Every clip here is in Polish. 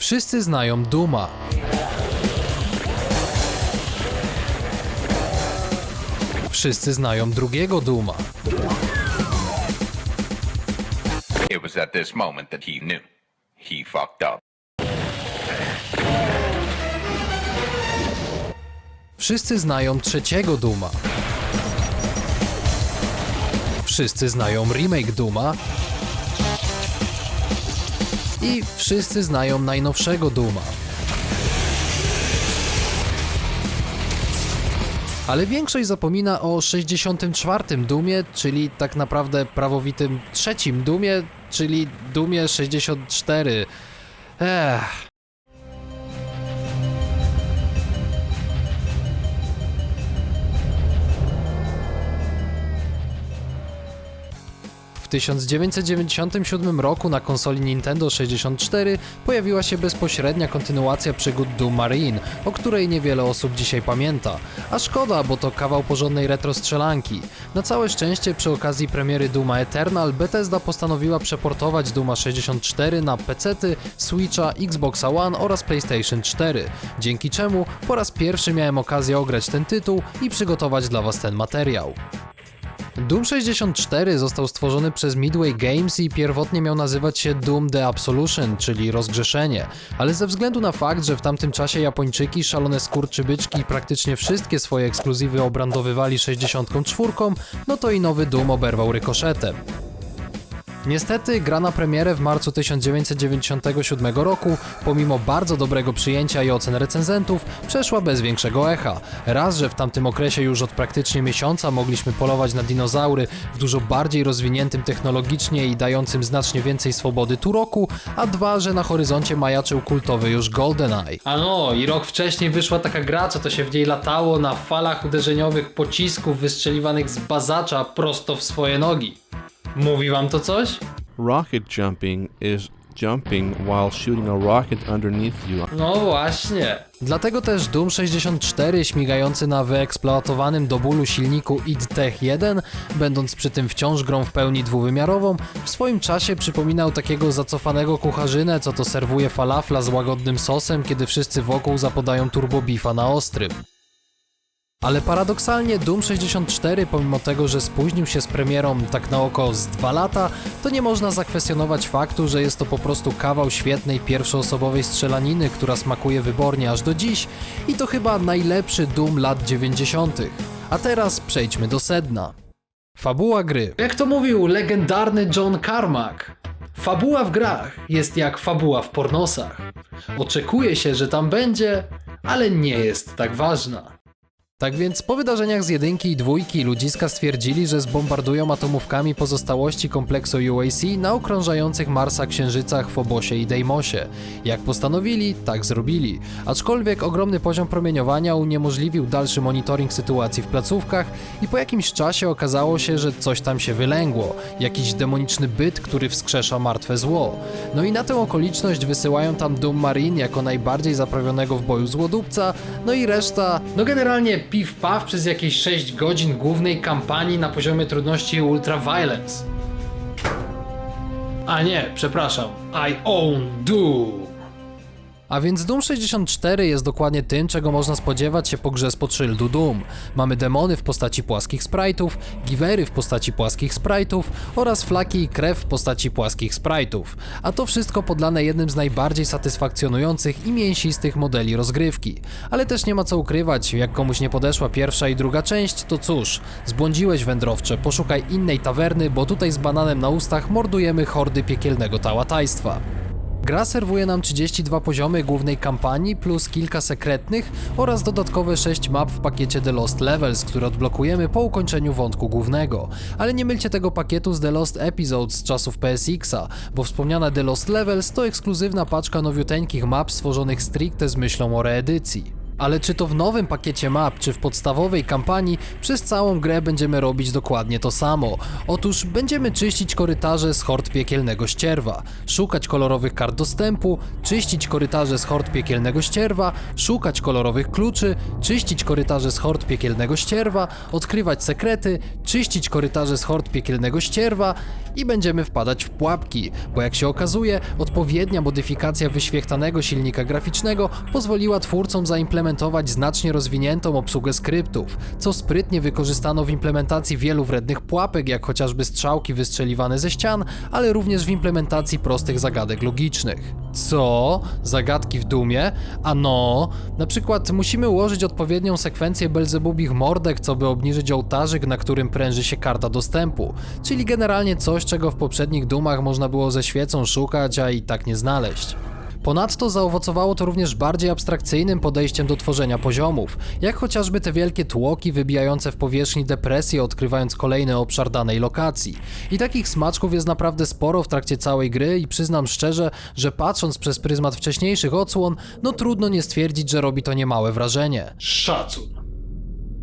Wszyscy znają Duma. Wszyscy znają drugiego Duma. It was at this moment that he knew. He fucked up. Wszyscy znają trzeciego Duma. Wszyscy znają remake Duma. I wszyscy znają najnowszego Duma. Ale większość zapomina o 64 Dumie, czyli tak naprawdę prawowitym trzecim Dumie, czyli Dumie 64. Ech. 1997 roku na konsoli Nintendo 64 pojawiła się bezpośrednia kontynuacja przygód Doom Marine, o której niewiele osób dzisiaj pamięta. A szkoda, bo to kawał porządnej retro strzelanki. Na całe szczęście przy okazji premiery Duma Eternal Bethesda postanowiła przeportować Duma 64 na PC-ty, Switcha, Xboxa One oraz PlayStation 4, dzięki czemu po raz pierwszy miałem okazję ograć ten tytuł i przygotować dla Was ten materiał. Doom 64 został stworzony przez Midway Games i pierwotnie miał nazywać się Doom The Absolution, czyli rozgrzeszenie, ale ze względu na fakt, że w tamtym czasie Japończyki, szalone skurczybyczki praktycznie wszystkie swoje ekskluzywy obrandowywali 64, no to i nowy Doom oberwał rykoszetem. Niestety, gra na premierę w marcu 1997 roku, pomimo bardzo dobrego przyjęcia i ocen recenzentów, przeszła bez większego echa. Raz, że w tamtym okresie już od praktycznie miesiąca mogliśmy polować na dinozaury w dużo bardziej rozwiniętym technologicznie i dającym znacznie więcej swobody Turoku, a dwa, że na horyzoncie majaczył kultowy już GoldenEye. A no, i rok wcześniej wyszła taka gra, co to się w niej latało na falach uderzeniowych pocisków wystrzeliwanych z bazacza prosto w swoje nogi. Mówi wam to coś? Rocket jumping is jumping while shooting a rocket underneath you. No właśnie. Dlatego też Doom 64 śmigający na wyeksploatowanym do bólu silniku id Tech 1, będąc przy tym wciąż grą w pełni dwuwymiarową, w swoim czasie przypominał takiego zacofanego kucharzynę, co to serwuje falafla z łagodnym sosem, kiedy wszyscy wokół zapodają turbo beefa na ostrym. Ale paradoksalnie Doom 64, pomimo tego, że spóźnił się z premierą tak na oko z dwa lata, to nie można zakwestionować faktu, że jest to po prostu kawał świetnej pierwszoosobowej strzelaniny, która smakuje wybornie aż do dziś i to chyba najlepszy Doom lat 90. A teraz przejdźmy do sedna. Fabuła gry. Jak to mówił legendarny John Carmack, fabuła w grach jest jak fabuła w pornosach. Oczekuje się, że tam będzie, ale nie jest tak ważna. Tak więc po wydarzeniach z jedynki i dwójki ludziska stwierdzili, że zbombardują atomówkami pozostałości kompleksu UAC na okrążających Marsa księżycach Fobosie i Deimosie. Jak postanowili, tak zrobili. Aczkolwiek ogromny poziom promieniowania uniemożliwił dalszy monitoring sytuacji w placówkach i po jakimś czasie okazało się, że coś tam się wylęgło. Jakiś demoniczny byt, który wskrzesza martwe zło. No i na tę okoliczność wysyłają tam Doom Marine jako najbardziej zaprawionego w boju złodupca, no i reszta, no generalnie piw paw przez jakieś 6 godzin głównej kampanii na poziomie trudności Ultra Violence. A nie, przepraszam. I own Doom. A więc Doom 64 jest dokładnie tym, czego można spodziewać się po grze spod szyldu Doom. Mamy demony w postaci płaskich sprite'ów, givery w postaci płaskich sprite'ów oraz flaki i krew w postaci płaskich sprite'ów. A to wszystko podlane jednym z najbardziej satysfakcjonujących i mięsistych modeli rozgrywki. Ale też nie ma co ukrywać, jak komuś nie podeszła pierwsza i druga część, to cóż, zbłądziłeś wędrowcze, poszukaj innej tawerny, bo tutaj z bananem na ustach mordujemy hordy piekielnego tałatajstwa. Gra serwuje nam 32 poziomy głównej kampanii plus kilka sekretnych oraz dodatkowe 6 map w pakiecie The Lost Levels, które odblokujemy po ukończeniu wątku głównego. Ale nie mylcie tego pakietu z The Lost Episodes z czasów PSX-a, bo wspomniana The Lost Levels to ekskluzywna paczka nowiuteńkich map stworzonych stricte z myślą o reedycji. Ale czy to w nowym pakiecie map, czy w podstawowej kampanii, przez całą grę będziemy robić dokładnie to samo. Otóż będziemy czyścić korytarze z hord piekielnego ścierwa, szukać kolorowych kart dostępu, czyścić korytarze z hord piekielnego ścierwa, szukać kolorowych kluczy, czyścić korytarze z hord piekielnego ścierwa, odkrywać sekrety, czyścić korytarze z hord piekielnego ścierwa i będziemy wpadać w pułapki, bo jak się okazuje, odpowiednia modyfikacja wyświechtanego silnika graficznego pozwoliła twórcom zaimplementować znacznie rozwiniętą obsługę skryptów, co sprytnie wykorzystano w implementacji wielu wrednych pułapek, jak chociażby strzałki wystrzeliwane ze ścian, ale również w implementacji prostych zagadek logicznych. Co? Zagadki w dumie? A no, na przykład musimy ułożyć odpowiednią sekwencję Belzebubich mordek, co by obniżyć ołtarzyk, na którym pręży się karta dostępu, czyli generalnie coś, czego w poprzednich dumach można było ze świecą szukać, a i tak nie znaleźć. Ponadto zaowocowało to również bardziej abstrakcyjnym podejściem do tworzenia poziomów, jak chociażby te wielkie tłoki wybijające w powierzchni depresję, odkrywając kolejny obszar danej lokacji. I takich smaczków jest naprawdę sporo w trakcie całej gry i przyznam szczerze, że patrząc przez pryzmat wcześniejszych odsłon, no trudno nie stwierdzić, że robi to niemałe wrażenie. Szacun.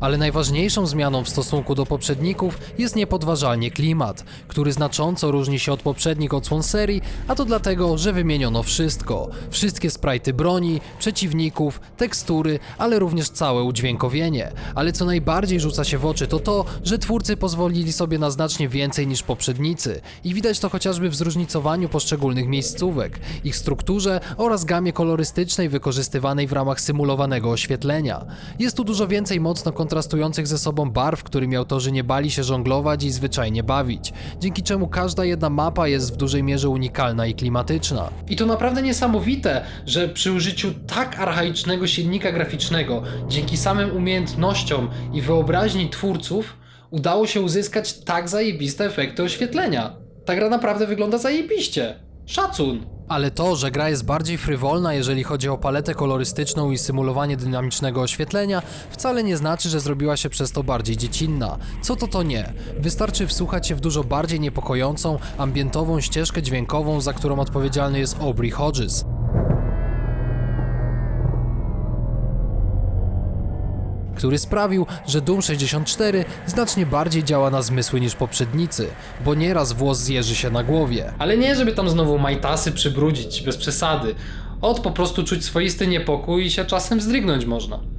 Ale najważniejszą zmianą w stosunku do poprzedników jest niepodważalnie klimat, który znacząco różni się od poprzednich odsłon serii, a to dlatego, że wymieniono wszystko. Wszystkie sprajty broni, przeciwników, tekstury, ale również całe udźwiękowienie. Ale co najbardziej rzuca się w oczy to to, że twórcy pozwolili sobie na znacznie więcej niż poprzednicy. I widać to chociażby w zróżnicowaniu poszczególnych miejscówek, ich strukturze oraz gamie kolorystycznej wykorzystywanej w ramach symulowanego oświetlenia. Jest tu dużo więcej mocno kontrastujących ze sobą barw, którymi autorzy nie bali się żonglować i zwyczajnie bawić, dzięki czemu każda jedna mapa jest w dużej mierze unikalna i klimatyczna. I to naprawdę niesamowite, że przy użyciu tak archaicznego silnika graficznego, dzięki samym umiejętnościom i wyobraźni twórców, udało się uzyskać tak zajebiste efekty oświetlenia. Ta gra naprawdę wygląda zajebiście. Szacun. Ale to, że gra jest bardziej frywolna, jeżeli chodzi o paletę kolorystyczną i symulowanie dynamicznego oświetlenia, wcale nie znaczy, że zrobiła się przez to bardziej dziecinna. Co to to nie? Wystarczy wsłuchać się w dużo bardziej niepokojącą, ambientową ścieżkę dźwiękową, za którą odpowiedzialny jest Aubrey Hodges. Który sprawił, że Doom 64 znacznie bardziej działa na zmysły niż poprzednicy, bo nieraz włos zjeży się na głowie. Ale nie, żeby tam znowu majtasy przybrudzić, bez przesady. Od po prostu czuć swoisty niepokój i się czasem zdrygnąć można.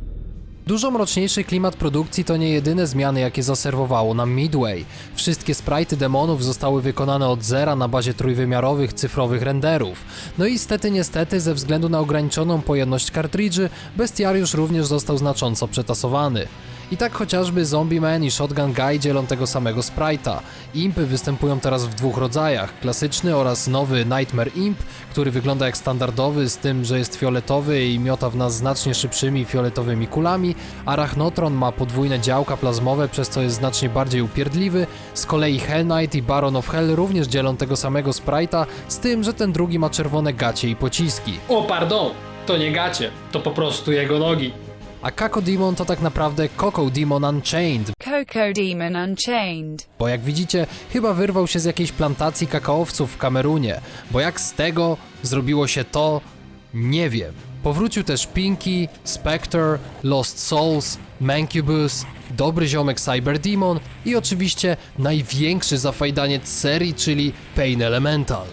Dużo mroczniejszy klimat produkcji to nie jedyne zmiany, jakie zaserwowało nam Midway. Wszystkie sprite demonów zostały wykonane od zera na bazie trójwymiarowych, cyfrowych renderów. No i stety niestety, ze względu na ograniczoną pojemność kartridży, bestiariusz również został znacząco przetasowany. I tak chociażby Zombie Man i Shotgun Guy dzielą tego samego sprite'a. Impy występują teraz w dwóch rodzajach, klasyczny oraz nowy Nightmare Imp, który wygląda jak standardowy z tym, że jest fioletowy i miota w nas znacznie szybszymi fioletowymi kulami. Arachnotron ma podwójne działka plazmowe, przez co jest znacznie bardziej upierdliwy. Z kolei Hell Knight i Baron of Hell również dzielą tego samego sprite'a, z tym, że ten drugi ma czerwone gacie i pociski. O, pardon! To nie gacie, to po prostu jego nogi. A Kako Demon to tak naprawdę Coco Demon Unchained, Coco Demon Unchained. bo jak widzicie, chyba wyrwał się z jakiejś plantacji kakaowców w Kamerunie, bo jak z tego zrobiło się to, nie wiem. Powrócił też Pinky, Spectre, Lost Souls, Mancubus, dobry ziomek Cyber Demon i oczywiście największy zafajdaniec serii, czyli Pain Elemental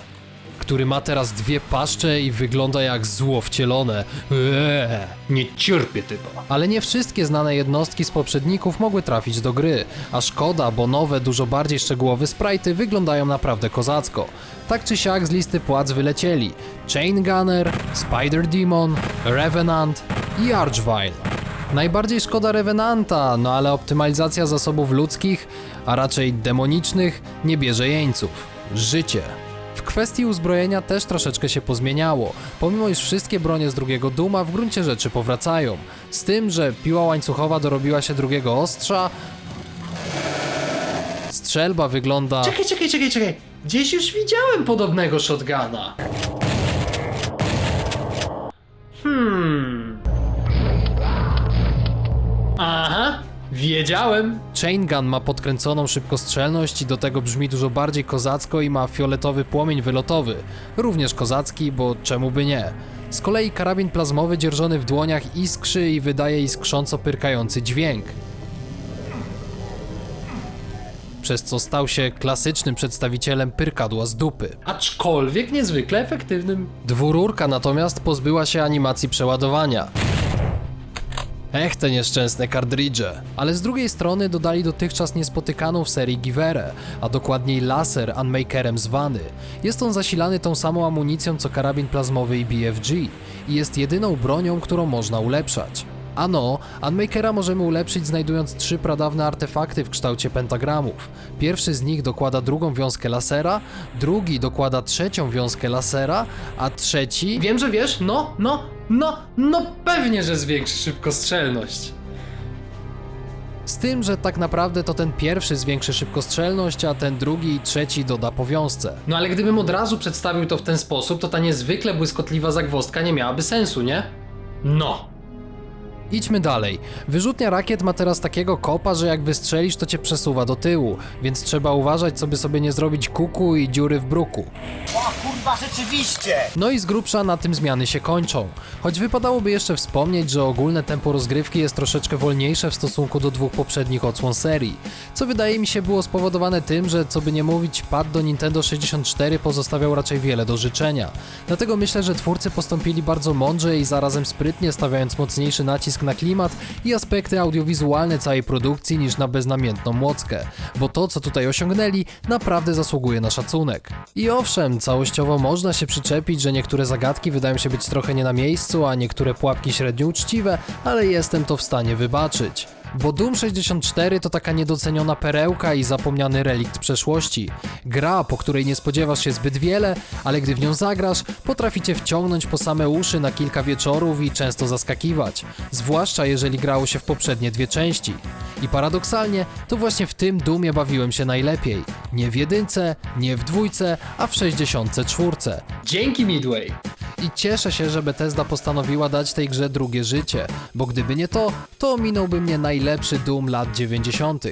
który ma teraz dwie paszcze i wygląda jak zło wcielone. Eee. Nie cierpię typa. Ale nie wszystkie znane jednostki z poprzedników mogły trafić do gry, a szkoda, bo nowe, dużo bardziej szczegółowe sprite'y wyglądają naprawdę kozacko. Tak czy siak z listy płac wylecieli Chain Gunner, Spider Demon, Revenant i Archvile. Najbardziej szkoda Revenanta, no ale optymalizacja zasobów ludzkich, a raczej demonicznych, nie bierze jeńców. Życie. Kwestii uzbrojenia też troszeczkę się pozmieniało, pomimo iż wszystkie bronie z drugiego Duma w gruncie rzeczy powracają. Z tym, że piła łańcuchowa dorobiła się drugiego ostrza, strzelba wygląda... Czekaj, czekaj, czekaj, czekaj. Gdzieś już widziałem podobnego shotguna. Hmm. Wiedziałem. Chain Gun ma podkręconą szybkostrzelność i do tego brzmi dużo bardziej kozacko i ma fioletowy płomień wylotowy. Również kozacki, bo czemu by nie. Z kolei karabin plazmowy dzierżony w dłoniach iskrzy i wydaje iskrząco pyrkający dźwięk. Przez co stał się klasycznym przedstawicielem pyrkadła z dupy. Aczkolwiek niezwykle efektywnym. Dwururka natomiast pozbyła się animacji przeładowania. Ech, te nieszczęsne kardridże. Ale z drugiej strony dodali dotychczas niespotykaną w serii giwerę, a dokładniej laser Unmakerem zwany. Jest on zasilany tą samą amunicją co karabin plazmowy i BFG i jest jedyną bronią, którą można ulepszać. Ano, Unmakera możemy ulepszyć znajdując trzy pradawne artefakty w kształcie pentagramów. Pierwszy z nich dokłada drugą wiązkę lasera, drugi dokłada trzecią wiązkę lasera, a trzeci... Wiem, że wiesz, no, no, no, no pewnie, że zwiększy szybkostrzelność. Z tym, że tak naprawdę to ten pierwszy zwiększy szybkostrzelność, a ten drugi i trzeci doda powiązce. No ale gdybym od razu przedstawił to w ten sposób, to ta niezwykle błyskotliwa zagwozdka nie miałaby sensu, nie? No. Idźmy dalej. Wyrzutnia rakiet ma teraz takiego kopa, że jak wystrzelisz, to cię przesuwa do tyłu, więc trzeba uważać, co by sobie nie zrobić kuku i dziury w bruku. O kurwa, rzeczywiście! No i z grubsza na tym zmiany się kończą. Choć wypadałoby jeszcze wspomnieć, że ogólne tempo rozgrywki jest troszeczkę wolniejsze w stosunku do dwóch poprzednich odsłon serii, co wydaje mi się było spowodowane tym, że co by nie mówić, pad do Nintendo 64 pozostawiał raczej wiele do życzenia. Dlatego myślę, że twórcy postąpili bardzo mądrze i zarazem sprytnie, stawiając mocniejszy nacisk na klimat i aspekty audiowizualne całej produkcji niż na beznamiętną młockę, bo to, co tutaj osiągnęli, naprawdę zasługuje na szacunek. I owszem, całościowo można się przyczepić, że niektóre zagadki wydają się być trochę nie na miejscu, a niektóre pułapki średnio uczciwe, ale jestem to w stanie wybaczyć. Bo Doom 64 to taka niedoceniona perełka i zapomniany relikt przeszłości. Gra, po której nie spodziewasz się zbyt wiele, ale gdy w nią zagrasz, potraficie wciągnąć po same uszy na kilka wieczorów i często zaskakiwać. Zwłaszcza jeżeli grało się w poprzednie dwie części. I paradoksalnie, to właśnie w tym Doomie bawiłem się najlepiej. Nie w jedynce, nie w dwójce, a w 64. Dzięki Midway. I cieszę się, że Bethesda postanowiła dać tej grze drugie życie, bo gdyby nie to, to ominąłby mnie najlepszy Doom lat 90.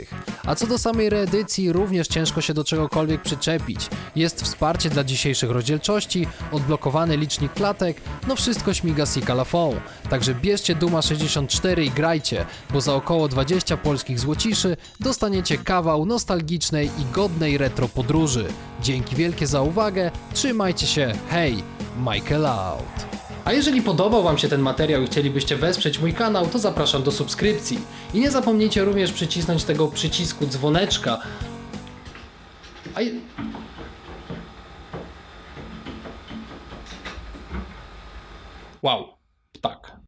A co do samej reedycji, również ciężko się do czegokolwiek przyczepić. Jest wsparcie dla dzisiejszych rozdzielczości, odblokowany licznik klatek, no wszystko śmiga si kalafon. Także bierzcie Duma 64 i grajcie, bo za około 20 polskich złociszy dostaniecie kawał nostalgicznej i godnej retro podróży. Dzięki wielkie za uwagę, trzymajcie się, hej, Michael out. A jeżeli podobał Wam się ten materiał i chcielibyście wesprzeć mój kanał, to zapraszam do subskrypcji. I nie zapomnijcie również przycisnąć tego przycisku dzwoneczka. A... Wow, tak.